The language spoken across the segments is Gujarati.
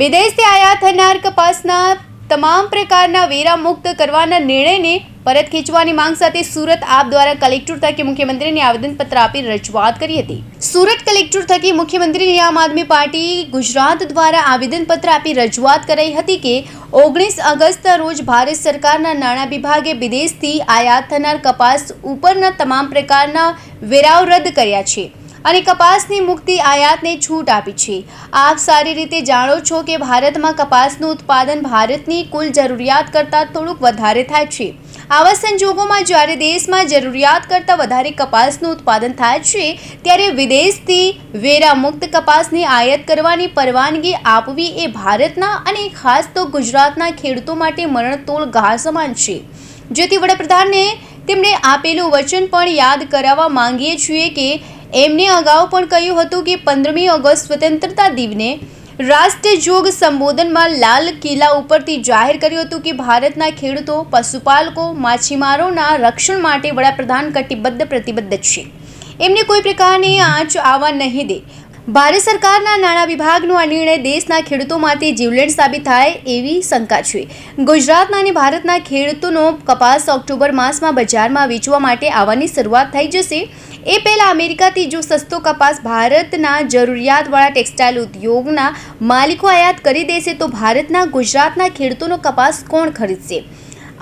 વિદેશથી આયાત થનાર કપાસના તમામ પ્રકારના વેરા મુક્ત કરવાના નિર્ણયને પરત ખેંચવાની માંગ સાથે સુરત આપ દ્વારા કલેક્ટર થકી મુખ્યમંત્રીને આવેદનપત્ર આપી રજૂઆત કરી હતી. સુરત કલેક્ટર થકી મુખ્યમંત્રીને આમ આદમી પાર્ટી ગુજરાત દ્વારા આવેદનપત્ર આપી રજૂઆત કરાઈ હતી કે ઓગણીસ ઓગસ્ટના રોજ ભારત સરકારના નાણાં વિભાગે વિદેશથી આયાત થનાર કપાસ ઉપરના તમામ પ્રકારના વેરાઓ રદ કર્યા છે. અને કપાસની મુક્તિ આયાતને છૂટ આપી છે. આપ સારી રીતે જાણો છો કે ભારતમાં કપાસનું ઉત્પાદન ભારતની કુલ જરૂરિયાત કરતાં થોડુંક વધારે થાય છે. આવા સંજોગોમાં જ્યારે દેશમાં જરૂરિયાત કરતાં વધારે કપાસનું ઉત્પાદન થાય છે, ત્યારે વિદેશથી વેરા મુક્ત કપાસની આયાત કરવાની પરવાનગી આપવી એ ભારતના અને ખાસ તો ગુજરાતના ખેડૂતો માટે મરણતોલ ઘા સમાન છે. જેથી વડાપ્રધાને તેમણે આપેલું વચન પણ યાદ કરાવવા માંગીએ છીએ કે એમને અગાઉ પણ કહ્યું હતું કે પંદરમી ઓગસ્ટ સ્વતંત્રતા દિનને રાષ્ટ્રજોગ સંબોધનમાં લાલ કિલ્લા ઉપરથી જાહેર કર્યું હતું કે ભારતના ખેડૂતો, પશુપાલકો, માછીમારોના રક્ષણ માટે વડાપ્રધાન કટિબદ્ધ પ્રતિબદ્ધ છે. એમને કોઈ પ્રકારની આંચ આવવા નહીં દે. ભારત સરકારના નાણાં વિભાગનો આ નિર્ણય દેશના ખેડૂતો માટે જીવલેણ સાબિત થાય એવી શંકા છે. ગુજરાતના અને ભારતના ખેડૂતોનો કપાસ ઓક્ટોબર માસમાં બજારમાં વેચવા માટે આવવાની શરૂઆત થઈ જશે. એ પહેલાં અમેરિકાથી જો સસ્તો કપાસ ભારતના જરૂરિયાતવાળા ટેક્સટાઇલ ઉદ્યોગના માલિકો આયાત કરી દેશે, તો ભારતના ગુજરાતના ખેડૂતોનો કપાસ કોણ ખરીદશે?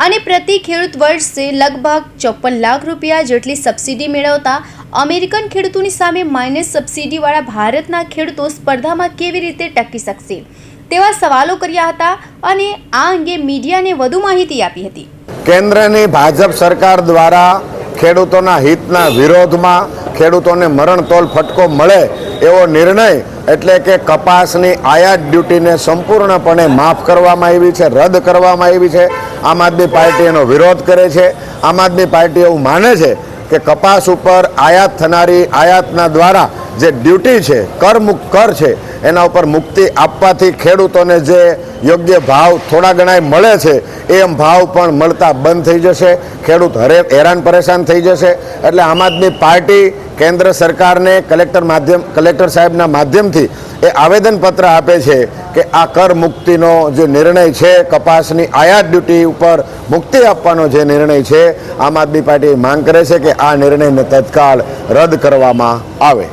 અને પ્રતિ ખેડૂત વર્ષે લગભગ ચોપન લાખ રૂપિયા જેટલી સબસિડી મેળવતા અમેરિકન ખેડૂતોની સામે માઇનસ સબસિડીવાળા ભારતના ખેડૂતો સ્પર્ધામાં કેવી રીતે ટકી શકશે? તેવા સવાલો કર્યા હતા અને આ અંગે મીડિયાને વધુ માહિતી આપી હતી. કેન્દ્રની ભાજપ સરકાર દ્વારા ખેડૂતોના હિતના વિરોધમાં ખેડૂતોને મરણતોલ ફટકો મળે એવો નિર્ણય એટલે કે કપાસની આયાત ડ્યુટીને સંપૂર્ણપણે માફ કરવામાં આવી છે, રદ કરવામાં આવી છે. આમ આદમી પાર્ટી એનો વિરોધ કરે છે. આમ આદમી પાર્ટી એવું માને છે કે કપાસ ઉપર આયાત થનારી આયાતના દ્વારા જે ડ્યુટી છે કર મુક્ત કર છે એના ઉપર મુક્તિ આપવાથી ખેડૂતોને જે યોગ્ય ભાવ થોડા ગણાય મળે છે, એમ ભાવ પણ મળતા બંધ થઈ જશે. ખેડૂત હરે હેરાન પરેશાન થઈ જશે. એટલે આમ આદમી પાર્ટી કેન્દ્ર સરકારને કલેક્ટર માધ્યમ, કલેક્ટર સાહેબના માધ્યમથી એ આવેદનપત્ર આપે છે કે આ કર મુક્તિનો જે નિર્ણય છે, કપાસની આયાત ડ્યુટી ઉપર મુક્તિ આપવાનો જે નિર્ણય છે, આમ આદમી પાર્ટી માંગ કરે છે કે આ નિર્ણયને તત્કાળ રદ કરવામાં આવે.